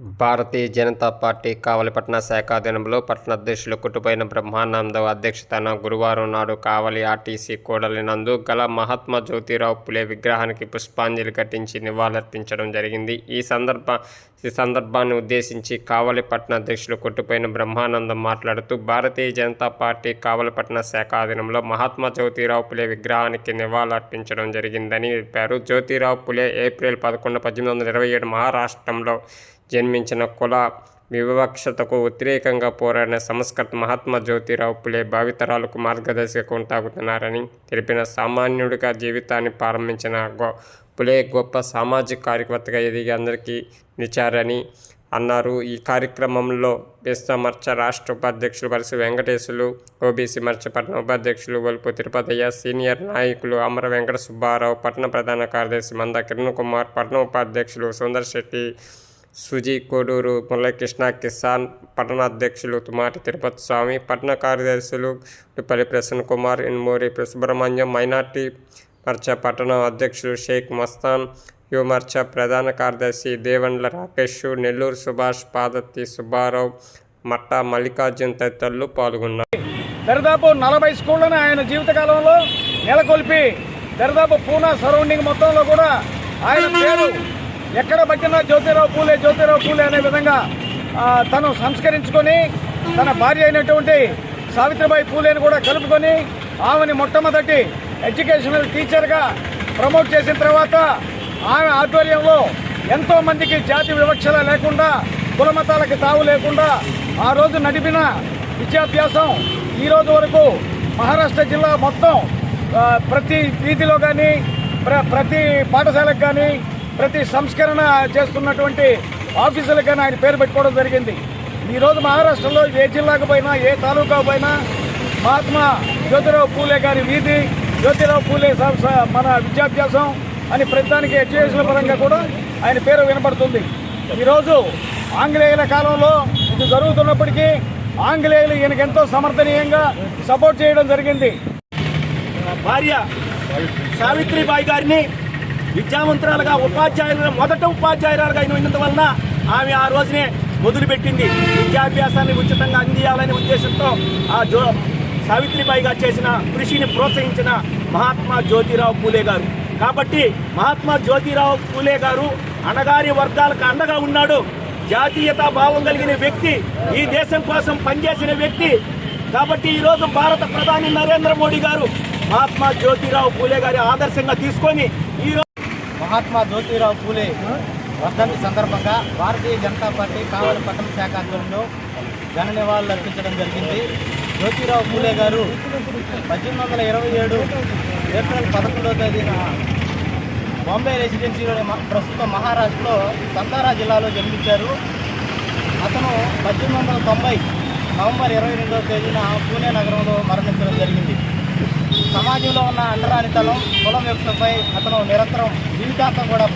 Bharatiya Janata party కావలిపట్న శాఖ అధీనంలో పట్టణాధ్యక్షులు కుట్టుపోయిన బ్రహ్మానందం అధ్యక్షతన గురువారం నాడు కావలి ఆర్టీసీ కూడలి నందు గల మహాత్మా జ్యోతిరావు పులే విగ్రహానికి పుష్పాంజలి ఘటించి నివాళులర్పించడం జరిగింది. ఈ సందర్భ ఈ సందర్భాన్ని ఉద్దేశించి కావలిపట్న అధ్యక్షులు కొట్టుపోయిన బ్రహ్మానందం మాట్లాడుతూ భారతీయ జనతా పార్టీ కావలిపట్న శాఖ ఆధీనంలో మహాత్మా జ్యోతిరావు పులే విగ్రహానికి నివాళులర్పించడం జరిగిందని తెలిపారు జ్యోతిరావు పులే ఏప్రిల్ పదకొండు పద్దెనిమిది వందల ఇరవై ఏడు మహారాష్ట్రంలో జన్మించిన కుల వివక్షతకు వ్యతిరేకంగా పోరాడిన సంస్కృత మహాత్మా జ్యోతిరావు పులే భావితరాలకు మార్గదర్శకం కొనసాగుతున్నారని తెలిపిన సామాన్యుడిగా జీవితాన్ని ప్రారంభించిన పులే గొప్ప సామాజిక కార్యకర్తగా ఎదిగి అందరికీ నిలిచారని అన్నారు. ఈ కార్యక్రమంలో బెస్తా మర్చ రాష్ట్ర ఉపాధ్యక్షులు వరుస వెంకటేశులు ఓబీసీ మర్చ పట్టణ ఉపాధ్యక్షులు వలుపు తిరుపతయ్య సీనియర్ నాయకులు అమర వెంకట సుబ్బారావు పట్టణ ప్రధాన కార్యదర్శి మంద కిరణ్ కుమార్ పట్టణ ఉపాధ్యక్షులు సుందర్ శెట్టి సుజీ కోడూరు మురళీకృష్ణ కిసాన్ పట్టణ అధ్యక్షులు తుమాటి తిరుపతి స్వామి పట్టణ కార్యదర్శులు పల్లి ప్రసన్న కుమార్ ఇన్మూరి సుబ్రహ్మణ్యం మైనార్టీ మర్చ పట్టణం అధ్యక్షుడు షేక్ మస్తాన్ యుమర్చ ప్రధాన కార్యదర్శి దేవండ్ల రాకేష్ నెల్లూరు సుభాష్ పాదత్తి సుబ్బారావు మట్ట మల్లికార్జున్ తదితరులు పాల్గొన్నారు. దరిదాపు నలభై స్కూళ్ళను ఆయన జీవితకాలంలో నెలకొల్పి దరిదాపు పూనా సరౌండింగ్ మొత్తంలో కూడా ఆయన పేరు ఎక్కడ పట్టినా జ్యోతిరావు పూలే జ్యోతిరావు పూలే అనే విధంగా తను సంస్కరించుకొని తన భార్య అయినటువంటి సావిత్రిబాయి పూలేని కూడా కలుపుకొని ఆమెని మొట్టమొదటి ఎడ్యుకేషనల్ టీచర్గా ప్రమోట్ చేసిన తర్వాత ఆమె ఆధ్వర్యంలో ఎంతో మందికి జాతి వివక్షల లేకుండా కులమతాలకి తావు లేకుండా ఆ రోజు నడిపిన విద్యాభ్యాసం ఈ రోజు వరకు మహారాష్ట్ర జిల్లా మొత్తం ప్రతి వీధిలో కానీ ప్ర ప్రతి పాఠశాలకు కానీ ప్రతి సంస్కరణ చేస్తున్నటువంటి ఆఫీసులకు కానీ ఆయన పేరు పెట్టుకోవడం జరిగింది. ఈరోజు మహారాష్ట్రలో ఏ జిల్లాకు పోయినా ఏ తాలూకా పోయినా మహాత్మా జ్యోతిరావు పూలే గారి వీధి జ్యోతిరావు పూలే మన విద్యాభ్యాసం అని ప్రతిదానికి ఎడ్యుకేషన్ పరంగా కూడా ఆయన పేరు వినపడుతుంది. ఈరోజు ఆంగ్లేయుల కాలంలో ఇది జరుగుతున్నప్పటికీ ఆంగ్లేయులు ఈయనకెంతో సమర్థనీయంగా సపోర్ట్ చేయడం జరిగింది. భార్య సావిత్రిబాయి గారిని విద్యావంతురాలుగా ఉపాధ్యాయులుగా మొదట ఉపాధ్యాయురాలుగా అయినందువలన ఆమె ఆ రోజునే మొదలుపెట్టింది. విద్యాభ్యాసాన్ని ఉచితంగా అందియాలనే ఉద్దేశంతో ఆ జో సావిత్రిబాయి గారు చేసిన కృషిని ప్రోత్సహించిన మహాత్మా జ్యోతిరావు పూలే గారు. కాబట్టి మహాత్మా జ్యోతిరావు పూలే గారు అణగారి వర్గాలకు అండగా ఉన్నాడు. జాతీయతా భావం కలిగిన వ్యక్తి ఈ దేశం కోసం పనిచేసిన వ్యక్తి. కాబట్టి ఈరోజు భారత ప్రధాని నరేంద్ర మోడీ గారు మహాత్మా జ్యోతిరావు పూలే గారి ఆదర్శంగా తీసుకొని ఈ రోజు మహాత్మా జ్యోతిరావు పూలే వర్ధంతి సందర్భంగా భారతీయ జనతా పార్టీ కావలి పట్టణ శాఖ ఆధ్వర్యంలో ఘన నివాళులు అర్పించడం జరిగింది. జ్యోతిరావు పూలే గారు పద్దెనిమిది వందల ఇరవై ఏడు ఏప్రిల్ పదకొండవ తేదీన బాంబే రెసిడెన్సీలోని ప్రస్తుత మహారాష్ట్రలో సంతారా జిల్లాలో జన్మించారు. అతను పద్దెనిమిది వందల తొంభై నవంబర్ ఇరవై రెండవ తేదీన పూణే నగరంలో మరణించడం జరిగింది. సమాజంలో ఉన్న అండరానితనం కులం వ్యక్తిపై అతను నిరంతరం జీవితాంతం కూడా